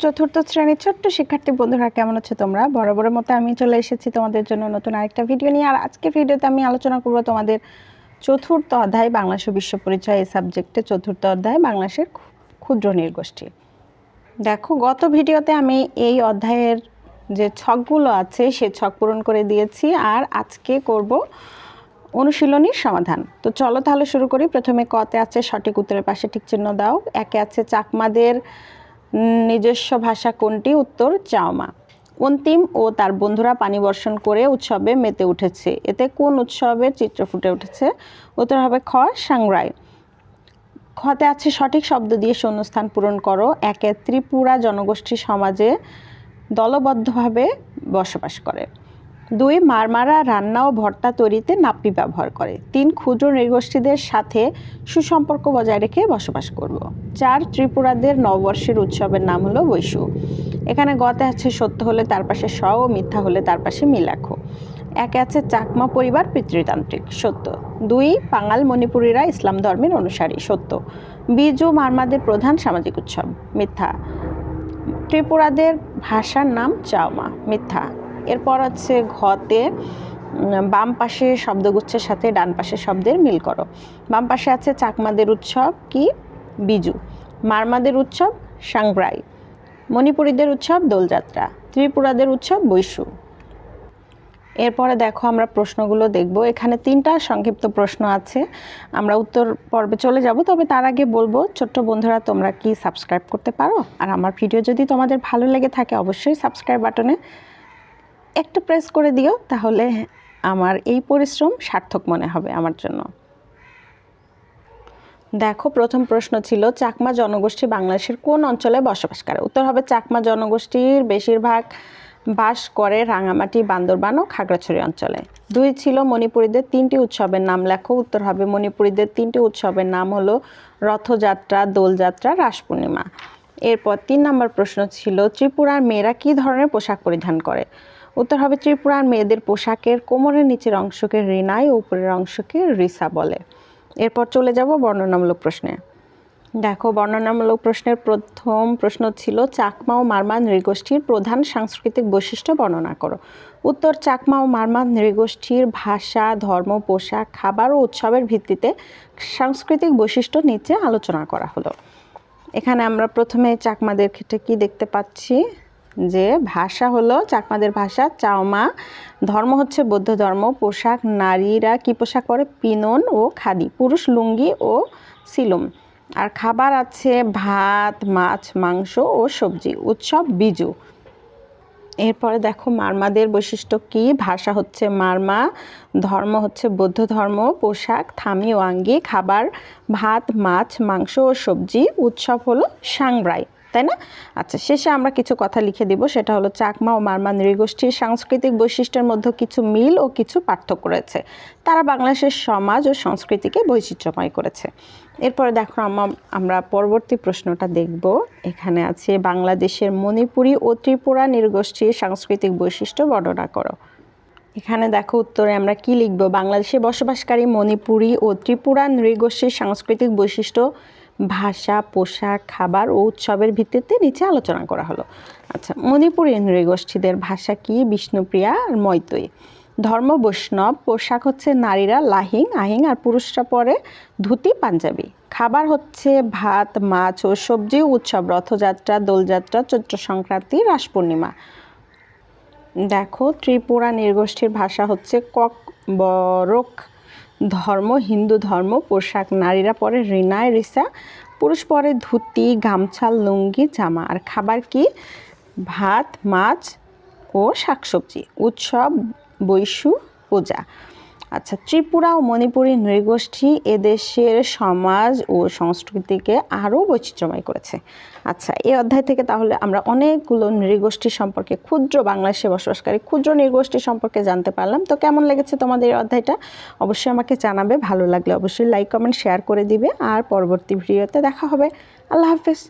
চতুর্থ শ্রেণির ছোট্ট শিক্ষার্থী বন্ধুরা, কেমন আছো তোমরা? বরাবরের মতো আমি চলে এসেছি তোমাদের জন্য নতুন আরেকটা ভিডিও নিয়ে। আর আজকের ভিডিওতে আমি আলোচনা করব তোমাদের চতুর্থ অধ্যায় বাংলাদেশ বিশ্ব পরিচয় এই সাবজেক্টে চতুর্থ অধ্যায়, বাংলাদেশের ক্ষু- ক্ষুদ্র নির্গোষ্ঠী দেখো, গত ভিডিওতে আমি এই অধ্যায়ের যে ছকগুলো আছে, সে ছক পূরণ করে দিয়েছি। আর আজকে করব অনুশীলনীর সমাধান। তো চলো তাহলে শুরু করি। প্রথমে কতে আছে সঠিক উত্তরের পাশে ঠিক চিহ্ন দাও। একে আছে চাকমাদের নিজস্ব ভাষা কোনটি? উত্তর, চাওমা। অন্তিম ও তার বন্ধুরা পানি বর্ষণ করে উৎসবে মেতে উঠেছে। এতে কোন উৎসবের চিত্র ফুটে উঠেছে? উত্তর হবে খ, সাংরাই। খতে আছে সঠিক শব্দ দিয়ে শূন্যস্থান পূরণ করো। একে ত্রিপুরা জনগোষ্ঠী সমাজে দলবদ্ধভাবে বসবাস করে। দুই মারমারা রান্না ও ভর্তা তৈরিতে নাপ্পি ব্যবহার করে। তিন ক্ষুদ্র নৃগোষ্ঠীদের সাথে সুসম্পর্ক বজায় রেখে বসবাস করব। চার ত্রিপুরাদের নববর্ষের উৎসবের নাম হলো বৈশু এখানে গতে আছে সত্য হলে তার পাশে স ও মিথ্যা হলে তার পাশে মি লেখো একে আছে চাকমা পরিবার পিতৃতান্ত্রিক, সত্য। দুই পাঙ্গাল মণিপুরীরা ইসলাম ধর্মের অনুসারী, সত্য। বিজু মারমাদের প্রধান সামাজিক উৎসব, মিথ্যা। ত্রিপুরাদের ভাষার নাম চাওমা, মিথ্যা। এরপর আছে ঘতে বাম পাশে শব্দগুচ্ছের সাথে ডান পাশে শব্দের মিল করো। বাম পাশে আছে চাকমাদের উৎসব, কি? বিজু। মারমাদের উৎসব, সাংগ্রাই। মণিপুরীদের উৎসব, দোলযাত্রা। ত্রিপুরাদের উৎসব, বৈশু। এরপরে দেখো আমরা প্রশ্নগুলো দেখব। এখানে তিনটা সংক্ষিপ্ত প্রশ্ন আছে। আমরা উত্তর পর্বে চলে যাব, তবে তার আগে বলব, ছোট্ট বন্ধুরা, তোমরা কি সাবস্ক্রাইব করতে পারো? আর আমার ভিডিও যদি তোমাদের ভালো লেগে থাকে, অবশ্যই সাবস্ক্রাইব বাটনে একটা প্রেস করে দিও, তাহলে আমার এই পরিশ্রম সার্থক মনে হবে আমার জন্য। দেখো, প্রথম প্রশ্ন ছিল, চাকমা জনগোষ্ঠী বাংলাদেশের কোন অঞ্চলে বসবাস করে? উত্তর হবে, চাকমা জনগোষ্ঠীর বেশিরভাগ বাস করে রাঙামাটি, বান্দরবান ও খাগড়াছড়ি অঞ্চলে। দুই ছিল মণিপুরীদের তিনটি উৎসবের নাম লেখো, উত্তর হবে, মণিপুরীদের তিনটি উৎসবের নাম হলো রথযাত্রা, দোলযাত্রা, রাস পূর্ণিমা। এরপর তিন নম্বর প্রশ্ন ছিল, ত্রিপুরার মেয়েরা কী ধরনের পোশাক পরিধান করে? উত্তর হবে ত্রিপুরার মেয়েদের পোশাকের কোমরের নিচের অংশকে রিনাই ও উপরের অংশকে রিসা বলে। এরপর চলে যাব বর্ণনামূলক প্রশ্নে। দেখো, বর্ণনামূলক প্রশ্নের প্রথম প্রশ্ন ছিল, চাকমা ও মারমা নৃগোষ্ঠীর প্রধান সাংস্কৃতিক বৈশিষ্ট্য বর্ণনা করো। উত্তর, চাকমা ও মারমা নৃগোষ্ঠীর ভাষা, ধর্ম, পোশাক, খাবার ও উৎসবের ভিত্তিতে সাংস্কৃতিক বৈশিষ্ট্য নিচে আলোচনা করা হলো। এখানে আমরা প্রথমে চাকমাদের ক্ষেত্রে কি দেখতে পাচ্ছি? যে ভাষা হলো চাকমাদের ভাষা, চাওমা। ধর্ম হচ্ছে বৌদ্ধ ধর্ম, পোশাক নারীরা কি পোশাক পরে? পিনন ও খাদি, পুরুষ লুঙ্গি ও সিলুম। আর খাবার আছে ভাত, মাছ, মাংস ও সবজি, উৎসব বিজু। এরপরে দেখো মারমাদের বৈশিষ্ট্য কি? ভাষা হচ্ছে মারমা, ধর্ম হচ্ছে বৌদ্ধ ধর্ম, পোশাক, থামি ও আঙ্গি, খাবার, ভাত, মাছ, মাংস ও সবজি, উৎসব হলো সাংব্রাই। তাই না? আচ্ছা শেষে আমরা কিছু কথা লিখে দিব। সেটা হলো চাকমা ও মারমা নৃগোষ্ঠীর সাংস্কৃতিক বৈশিষ্ট্যের মধ্যে কিছু মিল ও কিছু পার্থক্য রয়েছে। তারা বাংলাদেশের সমাজ ও সংস্কৃতিকে বৈচিত্র্যময় করেছে। এরপরে দেখো আমা- আমরা পরবর্তী প্রশ্নটা দেখব। এখানে আছে, বাংলাদেশের মণিপুরী ও ত্রিপুরা নৃগোষ্ঠীর সাংস্কৃতিক বৈশিষ্ট্য বর্ণনা করো। এখানে দেখো উত্তরে আমরা কি লিখব? বাংলাদেশে বসবাসকারী মণিপুরী ও ত্রিপুরা নৃগোষ্ঠীর সাংস্কৃতিক বৈশিষ্ট্য ভাষা, পোশাক, খাবার ও উৎসবের ভিত্তিতে নিচে আলোচনা করা হলো। আচ্ছা মণিপুরী নৃগোষ্ঠীদের ভাষা কি? বিষ্ণুপ্রিয়া আর মৈতই। ধর্ম বৈষ্ণব, পোশাক হচ্ছে নারীরা লাহিং, আহিং আর পুরুষরা পরে ধুতি, পাঞ্জাবি। খাবার হচ্ছে ভাত, মাছ ও সবজি উৎসব, রথযাত্রা, দোলযাত্রা চৈত্র সংক্রান্তি রাস পূর্ণিমা। দেখো, ত্রিপুরা নৃগোষ্ঠীর ভাষা হচ্ছে কক বরক ধর্ম, হিন্দু ধর্ম, পোশাক, নারীরা পরে রিনায় রিসা, পুরুষ পরে ধুতি, গামছা, লুঙ্গি, জামা। আর খাবার কি? ভাত, মাছ ও শাকসবজি। উৎসব, বৈশু, পূজা। আচ্ছা ত্রিপুরা ও মণিপুরী নৃগোষ্ঠী এদেশের সমাজ ও সংস্কৃতিকে আরও বৈচিত্র্যময় করেছে। আচ্ছা এই অধ্যায় থেকে তাহলে আমরা অনেকগুলো নৃগোষ্ঠী সম্পর্কে, ক্ষুদ্র বাংলাদেশে বসবাসকারী ক্ষুদ্র নৃগোষ্ঠী সম্পর্কে জানতে পারলাম। তো কেমন লেগেছে তোমাদের এই অধ্যায়টা? অবশ্যই আমাকে জানাবে, ভালো লাগলে অবশ্যই লাইক, কমেন্ট, শেয়ার করে দিবে। আর পরবর্তী ভিডিওতে দেখা হবে। আল্লাহ হাফেজ।